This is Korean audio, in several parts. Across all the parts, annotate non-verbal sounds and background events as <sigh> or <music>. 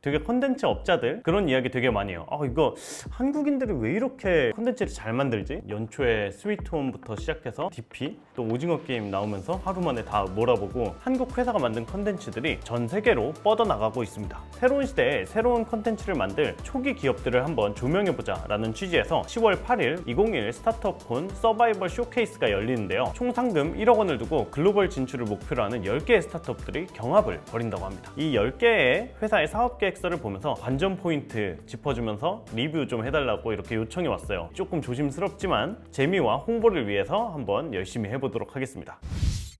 되게 컨텐츠 업자들 그런 이야기 되게 많이 해요. 아 이거 한국인들이 왜 이렇게 컨텐츠를 잘 만들지? 연초에 스위트홈부터 시작해서 DP 또 오징어 게임 나오면서 하루 만에 다 몰아보고 한국 회사가 만든 컨텐츠들이 전 세계로 뻗어나가고 있습니다. 새로운 시대에 새로운 컨텐츠를 만들 초기 기업들을 한번 조명해보자 라는 취지에서 10월 8일 2021 스타트업콘 서바이벌 쇼케이스가 열리는데요. 총 상금 1억 원을 두고 글로벌 진출을 목표로 하는 10개의 스타트업들이 경합을 벌인다고 합니다. 이 10개의 회사의 사업 계 획서를 보면서 관전 포인트 짚어주면서 리뷰 좀 해달라고 이렇게 요청이 왔어요. 조금 조심스럽지만 재미와 홍보를 위해서 한번 열심히 해보도록 하겠습니다.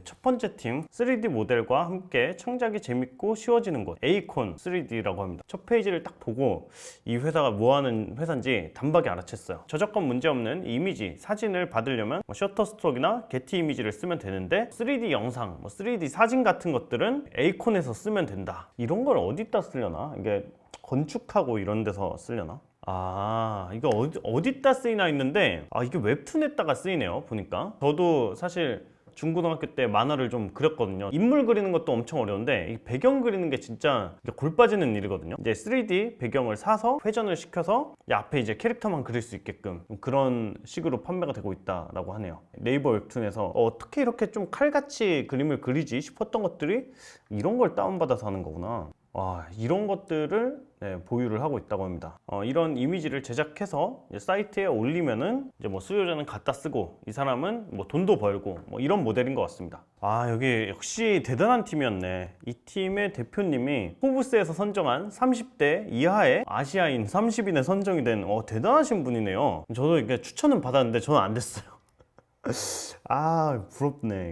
첫 번째 팀 3D 모델과 함께 창작이 재밌고 쉬워지는 곳 에이콘 3D라고 합니다. 첫 페이지를 딱 보고 이 회사가 뭐 하는 회사인지 단박에 알아챘어요. 저작권 문제 없는 이미지, 사진을 받으려면 뭐 셔터스트록이나 게티 이미지를 쓰면 되는데 3D 영상, 뭐 3D 사진 같은 것들은 에이콘에서 쓰면 된다. 이런 걸 어디다 쓰려나? 이게 건축하고 이런 데서 쓰려나? 아, 이거 어디, 어디다 쓰이나 했는데, 아, 이게 웹툰에다가 쓰이네요, 보니까. 저도 사실 중고등학교 때 만화를 좀 그렸거든요. 인물 그리는 것도 엄청 어려운데, 이 배경 그리는 게 진짜 골 빠지는 일이거든요. 이제 3D 배경을 사서 회전을 시켜서 이 앞에 이제 캐릭터만 그릴 수 있게끔 그런 식으로 판매가 되고 있다라고 하네요. 네이버 웹툰에서 어, 어떻게 이렇게 좀 칼같이 그림을 그리지 싶었던 것들이 이런 걸 다운받아서 하는 거구나. 와, 이런 것들을 네, 보유를 하고 있다고 합니다. 어, 이런 이미지를 제작해서 사이트에 올리면은 이제 뭐 수요자는 갖다 쓰고 이 사람은 뭐 돈도 벌고 뭐 이런 모델인 것 같습니다. 아 여기 역시 대단한 팀이었네. 이 팀의 대표님이 포브스에서 선정한 30대 이하의 아시아인 30인에 선정이 된 어, 대단하신 분이네요. 저도 이게 추천은 받았는데 저는 안 됐어요. <laughs> 아 부럽네.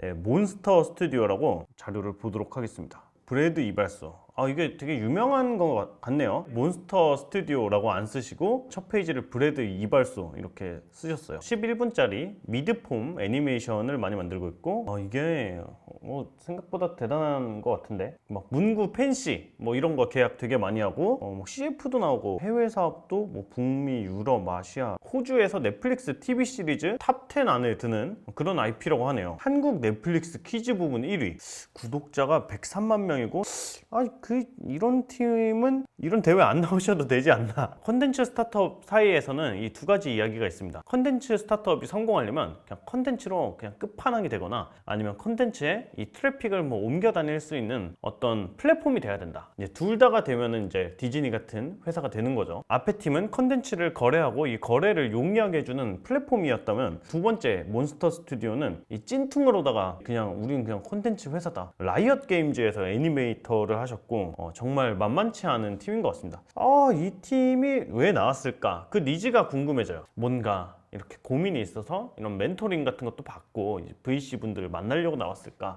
네, 몬스터 스튜디오라고 자료를 보도록 하겠습니다. 브래드 이발소. 아, 이게 되게 유명한 것 같네요. 몬스터 스튜디오라고 안 쓰시고 첫 페이지를 브래드 이발소 이렇게 쓰셨어요. 11분짜리 미드폼 애니메이션을 많이 만들고 있고 어, 이게 어, 생각보다 대단한 것 같은데 막 문구 펜시 뭐 이런 거 계약 되게 많이 하고 어, 뭐 CF도 나오고 해외 사업도 뭐 북미, 유럽, 아시아, 호주에서 넷플릭스 TV 시리즈 탑 10 안에 드는 그런 IP라고 하네요. 한국 넷플릭스 퀴즈 부분 1위 구독자가 103만 명이고 아, 그 이런 팀은 이런 대회 안 나오셔도 되지 않나. 컨텐츠 스타트업 사이에서는 이 두 가지 이야기가 있습니다. 컨텐츠 스타트업이 성공하려면 그냥 컨텐츠로 그냥 끝판왕이 되거나 아니면 컨텐츠에 이 트래픽을 뭐 옮겨 다닐 수 있는 어떤 플랫폼이 돼야 된다. 이제 둘 다가 되면은 이제 디즈니 같은 회사가 되는 거죠. 앞에 팀은 컨텐츠를 거래하고 이 거래를 용이하게 해주는 플랫폼이었다면 두 번째 몬스터 스튜디오는 이 찐퉁으로다가 그냥 우린 그냥 컨텐츠 회사다. 라이엇 게임즈에서 애니메이터를 하셨고 어, 정말 만만치 않은 팀인 것 같습니다. 아, 이 팀이 왜 나왔을까? 그 니즈가 궁금해져요. 뭔가 이렇게 고민이 있어서 이런 멘토링 같은 것도 받고 VC 분들을 만나려고 나왔을까?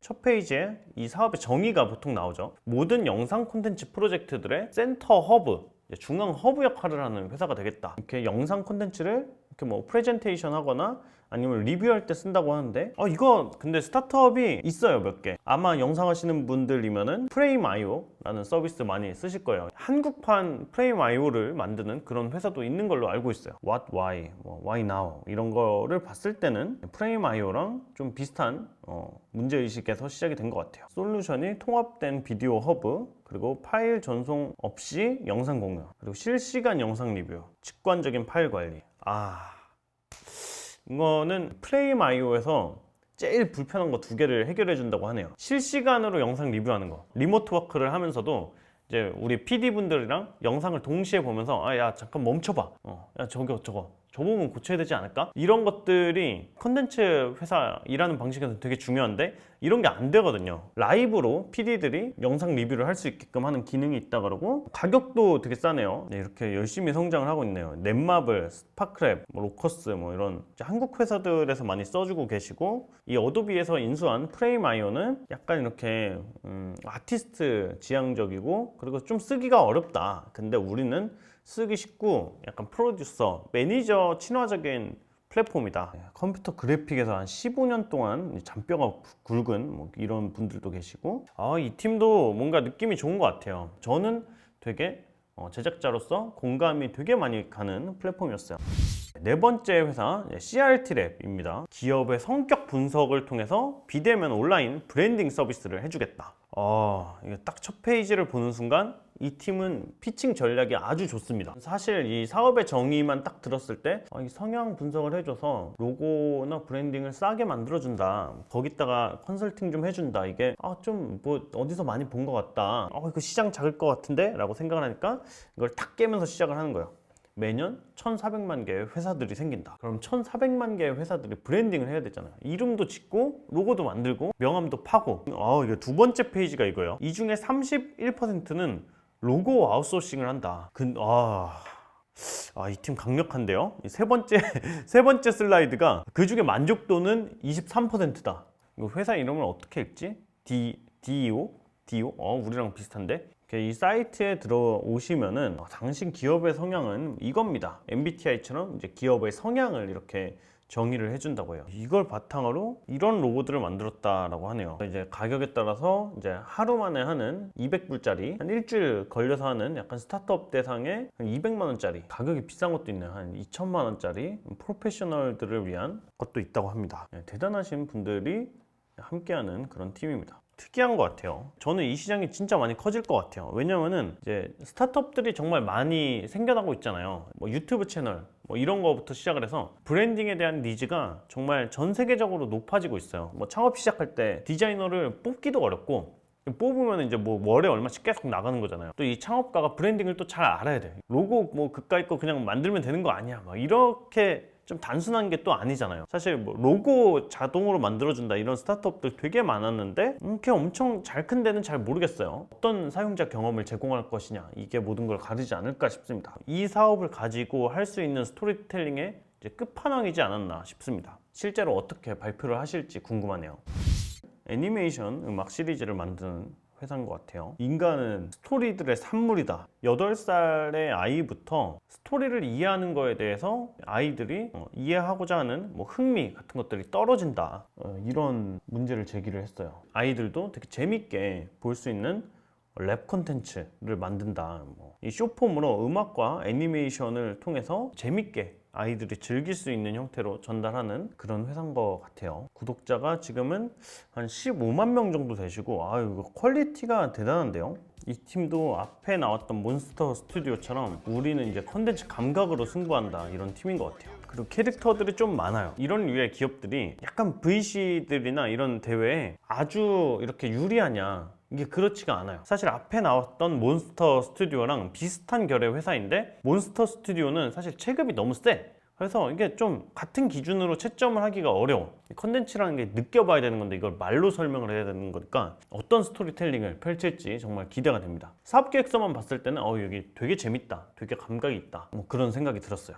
첫 페이지에 이 사업의 정의가 보통 나오죠. 모든 영상 콘텐츠 프로젝트들의 센터 허브, 중앙 허브 역할을 하는 회사가 되겠다. 이렇게 영상 콘텐츠를 이렇게 뭐 프레젠테이션 하거나 아니면 리뷰할 때 쓴다고 하는데 어 이거 근데 스타트업이 있어요 몇 개. 아마 영상 하시는 분들이면은 프레임.io라는 서비스 많이 쓰실 거예요. 한국판 프레임.io를 만드는 그런 회사도 있는 걸로 알고 있어요. What, Why, 뭐, Why Now? 이런 거를 봤을 때는 프레임.io랑 좀 비슷한 어, 문제의식에서 시작이 된 것 같아요. 솔루션이 통합된 비디오 허브 그리고 파일 전송 없이 영상 공유 그리고 실시간 영상 리뷰 직관적인 파일 관리 아 이거는 프레임.io에서 제일 불편한 거 두 개를 해결해 준다고 하네요. 실시간으로 영상 리뷰하는 거. 리모트 워크를 하면서도 이제 우리 PD 분들이랑 영상을 동시에 보면서 아 야 잠깐 멈춰봐. 어, 야 저거 저거 저 부분 고쳐야 되지 않을까? 이런 것들이 컨텐츠 회사 일하는 방식에서 되게 중요한데 이런 게 안 되거든요. 라이브로 PD들이 영상 리뷰를 할 수 있게끔 하는 기능이 있다 그러고 가격도 되게 싸네요. 네, 이렇게 열심히 성장을 하고 있네요. 넷마블, 스파크랩, 뭐 로커스 뭐 이런 한국 회사들에서 많이 써주고 계시고 이 어도비에서 인수한 프레임.io는 약간 이렇게 음, 아티스트 지향적이고 그리고 좀 쓰기가 어렵다. 근데 우리는 쓰기 쉽고 약간 프로듀서, 매니저 친화적인 플랫폼이다. 네, 컴퓨터 그래픽에서 한 15년 동안 잔뼈가 굵은 뭐 이런 분들도 계시고 아, 이 팀도 뭔가 느낌이 좋은 것 같아요. 저는 되게 어, 제작자로서 공감이 되게 많이 가는 플랫폼이었어요. 네 번째 회사 CRT랩입니다. 기업의 성격 분석을 통해서 비대면 온라인 브랜딩 서비스를 해주겠다. 어, 이게 딱 첫 페이지를 보는 순간 이 팀은 피칭 전략이 아주 좋습니다. 사실 이 사업의 정의만 딱 들었을 때 아, 이 성향 분석을 해줘서 로고나 브랜딩을 싸게 만들어준다. 거기다가 컨설팅 좀 해준다. 이게 아, 좀 뭐 어디서 많이 본 것 같다. 어, 이거 시장 작을 것 같은데? 라고 생각을 하니까 이걸 탁 깨면서 시작을 하는 거예요. 매년 1,400만 개의 회사들이 생긴다. 그럼 1,400만 개의 회사들이 브랜딩을 해야 되잖아요. 이름도 짓고 로고도 만들고 명함도 파고. 아, 이게 두 번째 페이지가 이거예요. 이 중에 31%는 로고 아웃소싱을 한다. 근 아. 아, 이 팀 강력한데요. 이세 번째 <laughs> 세 번째 슬라이드가 그 중에 만족도는 23%다. 이거 회사 이름을 어떻게 읽지? D DO DO? 어, 우리랑 비슷한데. 이 사이트에 들어오시면은 어, 당신 기업의 성향은 이겁니다. MBTI처럼 이제 기업의 성향을 이렇게 정의를 해준다고 해요. 이걸 바탕으로 이런 로고들을 만들었다라고 하네요. 이제 가격에 따라서 이제 하루 만에 하는 200불짜리 한 일주일 걸려서 하는 약간 스타트업 대상의 한 200만 원짜리 가격이 비싼 것도 있네요. 한 2천만 원짜리 프로페셔널들을 위한 것도 있다고 합니다. 네, 대단하신 분들이 함께하는 그런 팀입니다. 특이한 것 같아요. 저는 이 시장이 진짜 많이 커질 것 같아요. 왜냐면은 이제 스타트업들이 정말 많이 생겨나고 있잖아요. 뭐 유튜브 채널 뭐 이런 거부터 시작을 해서 브랜딩에 대한 니즈가 정말 전 세계적으로 높아지고 있어요. 뭐 창업 시작할 때 디자이너를 뽑기도 어렵고 뽑으면 이제 뭐 월에 얼마씩 계속 나가는 거잖아요. 또 이 창업가가 브랜딩을 또 잘 알아야 돼. 로고 뭐 그까이 거 그냥 만들면 되는 거 아니야. 막 이렇게 좀 단순한 게 또 아니잖아요. 사실 뭐 로고 자동으로 만들어준다 이런 스타트업들 되게 많았는데 음, 그게 엄청 잘 큰 데는 잘 모르겠어요. 어떤 사용자 경험을 제공할 것이냐 이게 모든 걸 가리지 않을까 싶습니다. 이 사업을 가지고 할 수 있는 스토리텔링의 끝판왕이지 않았나 싶습니다. 실제로 어떻게 발표를 하실지 궁금하네요. 애니메이션 음악 시리즈를 만드는 회사인 것 같아요. 인간은 스토리들의 산물이다. 8살의 아이부터 스토리를 이해하는 거에 대해서 아이들이 어, 이해하고자 하는 뭐 흥미 같은 것들이 떨어진다. 어, 이런 문제를 제기를 했어요. 아이들도 되게 재밌게 볼 수 있는 랩 콘텐츠를 만든다. 뭐. 이 쇼폼으로 음악과 애니메이션을 통해서 재밌게 아이들이 즐길 수 있는 형태로 전달하는 그런 회사인 것 같아요. 구독자가 지금은 한 15만 명 정도 되시고, 아유, 이거 퀄리티가 대단한데요. 이 팀도 앞에 나왔던 몬스터 스튜디오처럼 우리는 이제 컨텐츠 감각으로 승부한다 이런 팀인 것 같아요. 그리고 캐릭터들이 좀 많아요. 이런 류의 기업들이 약간 VC들이나 이런 대회에 아주 이렇게 유리하냐 이게 그렇지가 않아요. 사실 앞에 나왔던 몬스터 스튜디오랑 비슷한 결의 회사인데 몬스터 스튜디오는 사실 체급이 너무 세. 그래서 이게 좀 같은 기준으로 채점을 하기가 어려워. 이 컨텐츠라는 게 느껴봐야 되는 건데 이걸 말로 설명을 해야 되는 거니까 어떤 스토리텔링을 펼칠지 정말 기대가 됩니다. 사업 계획서만 봤을 때는 어 여기 되게 재밌다, 되게 감각이 있다, 뭐 그런 생각이 들었어요.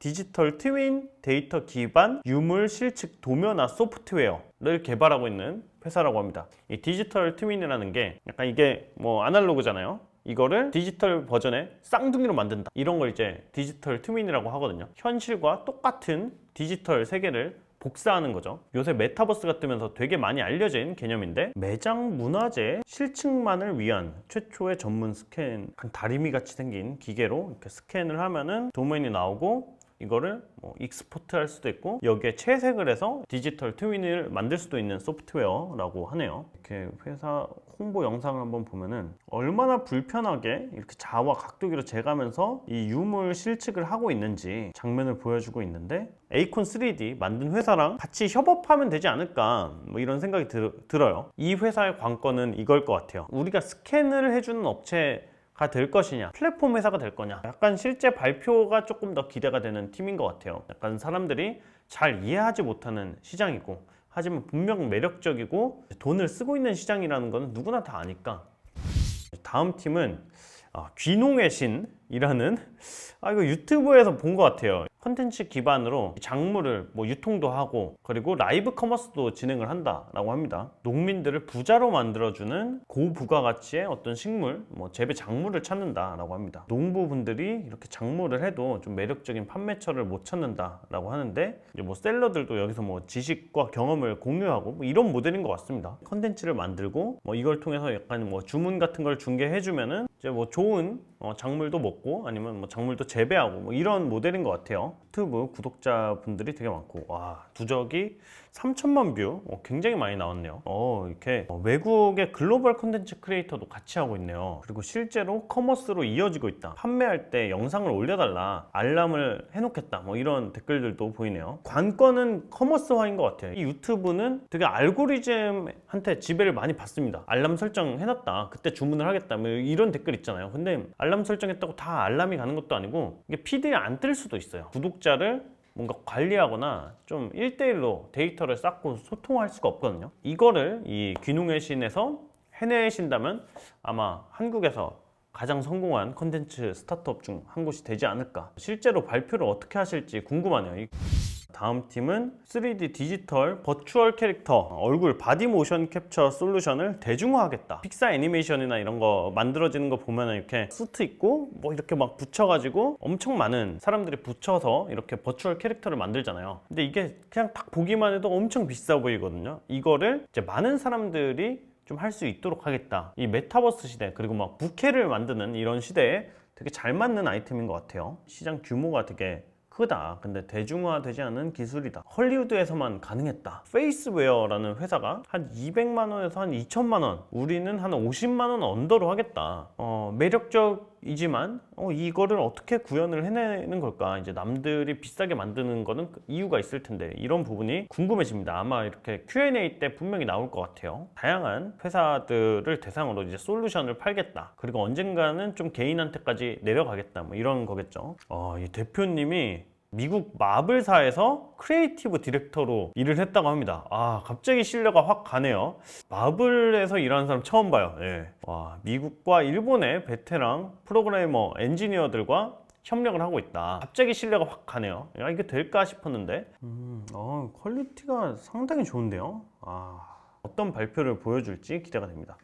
디지털 트윈 데이터 기반 유물 실측 도면화 소프트웨어를 개발하고 있는 회사라고 합니다. 이 디지털 트윈이라는 게 약간 이게 뭐 아날로그잖아요. 이거를 디지털 버전의 쌍둥이로 만든다. 이런 걸 이제 디지털 트윈이라고 하거든요. 현실과 똑같은 디지털 세계를 복사하는 거죠. 요새 메타버스가 뜨면서 되게 많이 알려진 개념인데 매장 문화재 실측만을 위한 최초의 전문 스캔, 한 다리미 같이 생긴 기계로 이렇게 스캔을 하면은 도메인이 나오고 이거를 뭐 익스포트 할 수도 있고 여기에 채색을 해서 디지털 트윈을 만들 수도 있는 소프트웨어라고 하네요. 이렇게 회사 홍보 영상을 한번 보면은 얼마나 불편하게 이렇게 자와 각도기로 재가면서 이 유물 실측을 하고 있는지 장면을 보여주고 있는데 에이콘 3D 만든 회사랑 같이 협업하면 되지 않을까 뭐 이런 생각이 들, 들어요. 이 회사의 관건은 이걸 것 같아요. 우리가 스캔을 해주는 업체 가 될 것이냐 플랫폼 회사가 될 거냐. 약간 실제 발표가 조금 더 기대가 되는 팀인 것 같아요. 약간 사람들이 잘 이해하지 못하는 시장이고 하지만 분명 매력적이고 돈을 쓰고 있는 시장이라는 건 누구나 다 아니까. 다음 팀은 아, 귀농의 신이라는 아 이거 유튜브에서 본 것 같아요. 컨텐츠 기반으로 작물을 뭐 유통도 하고 그리고 라이브 커머스도 진행을 한다라고 합니다. 농민들을 부자로 만들어주는 고부가가치의 어떤 식물, 뭐 재배 작물을 찾는다라고 합니다. 농부분들이 이렇게 작물을 해도 좀 매력적인 판매처를 못 찾는다라고 하는데 이제 뭐 셀러들도 여기서 뭐 지식과 경험을 공유하고 뭐 이런 모델인 것 같습니다. 컨텐츠를 만들고 뭐 이걸 통해서 약간 뭐 주문 같은 걸 중개해주면은 이제 뭐 좋은 어, 작물도 먹고 아니면 뭐 작물도 재배하고 뭐 이런 모델인 것 같아요. 유튜브 구독자분들이 되게 많고 와 누적이 3천만 뷰 어, 굉장히 많이 나왔네요. 어 이렇게 어, 외국의 글로벌 콘텐츠 크리에이터도 같이 하고 있네요. 그리고 실제로 커머스로 이어지고 있다. 판매할 때 영상을 올려달라 알람을 해놓겠다. 뭐 이런 댓글들도 보이네요. 관건은 커머스화인 것 같아요. 이 유튜브는 되게 알고리즘한테 지배를 많이 받습니다. 알람 설정 해놨다. 그때 주문을 하겠다. 뭐 이런 댓글 있잖아요. 근데 알람 설정했다고 다 알람이 가는 것도 아니고 이게 피드에 안 뜰 수도 있어요. 구독자를 뭔가 관리하거나 좀 1대1로 데이터를 쌓고 소통할 수가 없거든요. 이거를 이 귀농의 신에서 해내신다면 아마 한국에서 가장 성공한 컨텐츠 스타트업 중 한 곳이 되지 않을까. 실제로 발표를 어떻게 하실지 궁금하네요. 이- 다음 팀은 3D 디지털 버추얼 캐릭터 얼굴 바디 모션 캡처 솔루션을 대중화하겠다. 픽사 애니메이션이나 이런 거 만들어지는 거 보면은 이렇게 수트 입고 뭐 이렇게 막 붙여가지고 엄청 많은 사람들이 붙여서 이렇게 버추얼 캐릭터를 만들잖아요. 근데 이게 그냥 딱 보기만 해도 엄청 비싸 보이거든요. 이거를 이제 많은 사람들이 좀 할 수 있도록 하겠다. 이 메타버스 시대 그리고 막 부캐를 만드는 이런 시대에 되게 잘 맞는 아이템인 것 같아요. 시장 규모가 되게 크다. 근데 대중화되지 않은 기술이다. 헐리우드에서만 가능했다. 페이스웨어라는 회사가 한 200만 원에서 한 2천만 원. 우리는 한 50만 원 언더로 하겠다. 어, 매력적 이지만 어, 이거를 어떻게 구현을 해내는 걸까? 이제 남들이 비싸게 만드는 거는 그 이유가 있을 텐데 이런 부분이 궁금해집니다. 아마 이렇게 Q&A 때 분명히 나올 것 같아요. 다양한 회사들을 대상으로 이제 솔루션을 팔겠다. 그리고 언젠가는 좀 개인한테까지 내려가겠다. 뭐 이런 거겠죠. 어, 이 대표님이 미국 마블사에서 크리에이티브 디렉터로 일을 했다고 합니다. 아, 갑자기 신뢰가 확 가네요. 마블에서 일하는 사람 처음 봐요. 예. 와, 미국과 일본의 베테랑 프로그래머, 엔지니어들과 협력을 하고 있다. 갑자기 신뢰가 확 가네요. 야, 이게 될까 싶었는데. 음, 어, 퀄리티가 상당히 좋은데요. 아, 어떤 발표를 보여줄지 기대가 됩니다.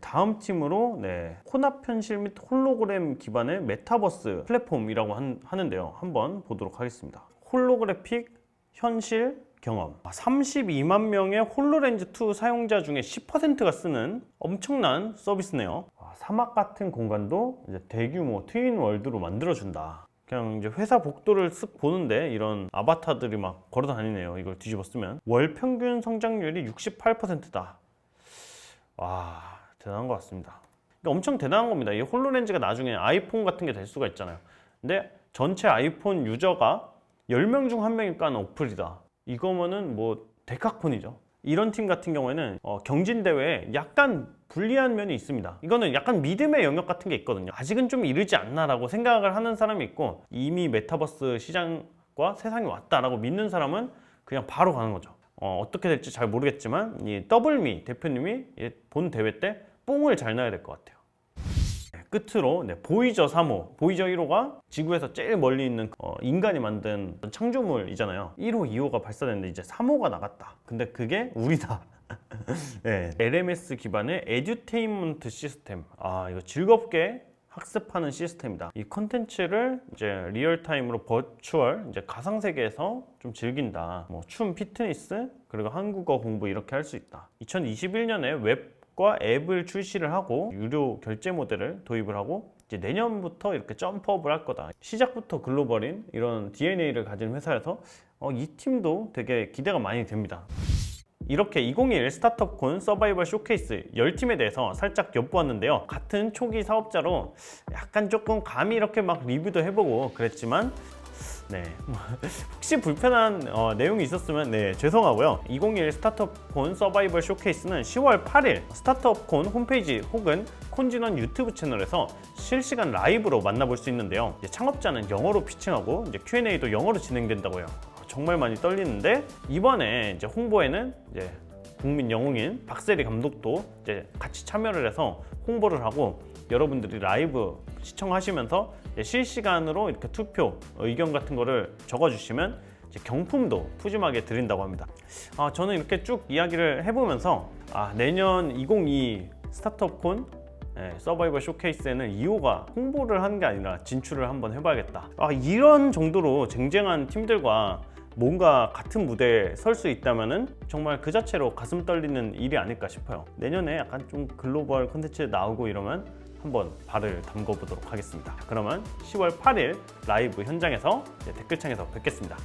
다음 팀으로 네, 혼합 현실 및 홀로그램 기반의 메타버스 플랫폼이라고 한- 하는데요. 한번 보도록 하겠습니다. 홀로그래픽 현실 경험. 32만 명의 홀로렌즈2 사용자 중에 10%가 쓰는 엄청난 서비스네요. 와, 사막 같은 공간도 이제 대규모 트윈 월드로 만들어준다. 그냥 이제 회사 복도를 쓱 보는데 이런 아바타들이 막 걸어 다니네요. 이걸 뒤집어 쓰면. 월 평균 성장률이 68%다. 와 대단한 것 같습니다. 그러니까 엄청 대단한 겁니다. 이 홀로렌즈가 나중에 아이폰 같은 게 될 수가 있잖아요. 근데 전체 아이폰 유저가 10명 중한 명이 까는 어플이다. 이거면은 뭐 데카콘이죠. 이런 팀 같은 경우에는 어, 경진 대회에 약간 불리한 면이 있습니다. 이거는 약간 믿음의 영역 같은 게 있거든요. 아직은 좀 이르지 않나라고 생각을 하는 사람이 있고 이미 메타버스 시장과 세상이 왔다라고 믿는 사람은 그냥 바로 가는 거죠. 어, 떻게 될지 잘 모르겠지만 이 더블미 대표님이 이본 대회 때 뽕을 잘 나야 될 것 같아요. 네, 끝으로 네, 보이저 3호, 보이저 1호가 지구에서 제일 멀리 있는 어, 인간이 만든 창조물이잖아요. 1호, 2호가 발사됐는데 이제 3호가 나갔다. 근데 그게 우리다. <laughs> 네, LMS 기반의 에듀테인먼트 시스템. 아 이거 즐겁게 학습하는 시스템이다. 이 컨텐츠를 이제 리얼타임으로 버추얼 이제 가상 세계에서 좀 즐긴다. 뭐 춤, 피트니스 그리고 한국어 공부 이렇게 할 수 있다. 2021년에 웹 과 앱을 출시를 하고 유료 결제 모델을 도입을 하고 이제 내년부터 이렇게 점프업을 할 거다. 시작부터 글로벌인 이런 DNA를 가진 회사여서 어, 이 팀도 되게 기대가 많이 됩니다. 이렇게 2021 스타트업콘 서바이벌 쇼케이스 10팀에 대해서 살짝 엿보았는데요. 같은 초기 사업자로 약간 조금 감히 이렇게 막 리뷰도 해보고 그랬지만 네. <laughs> 혹시 불편한 어, 내용이 있었으면 네, 죄송하고요. 2021 스타트업 콘 서바이벌 쇼케이스는 10월 8일 스타트업 콘 홈페이지 혹은 콘진원 유튜브 채널에서 실시간 라이브로 만나볼 수 있는데요. 창업자는 영어로 피칭하고 이제 Q&A도 영어로 진행된다고요. 정말 많이 떨리는데 이번에 이제 홍보에는 이제 국민 영웅인 박세리 감독도 이제 같이 참여를 해서 홍보를 하고 여러분들이 라이브 시청하시면서 실시간으로 이렇게 투표 의견 같은 거를 적어주시면 경품도 푸짐하게 드린다고 합니다. 아, 저는 이렇게 쭉 이야기를 해보면서 아, 내년 2022 스타트업콘 네, 서바이벌 쇼케이스에는 2호가 홍보를 한 게 아니라 진출을 한번 해봐야겠다. 아, 이런 정도로 쟁쟁한 팀들과 뭔가 같은 무대에 설 수 있다면은 정말 그 자체로 가슴 떨리는 일이 아닐까 싶어요. 내년에 약간 좀 글로벌 콘텐츠 나오고 이러면 한번 발을 담궈 보도록 하겠습니다. 그러면 10월 8일 라이브 현장에서 댓글창에서 뵙겠습니다.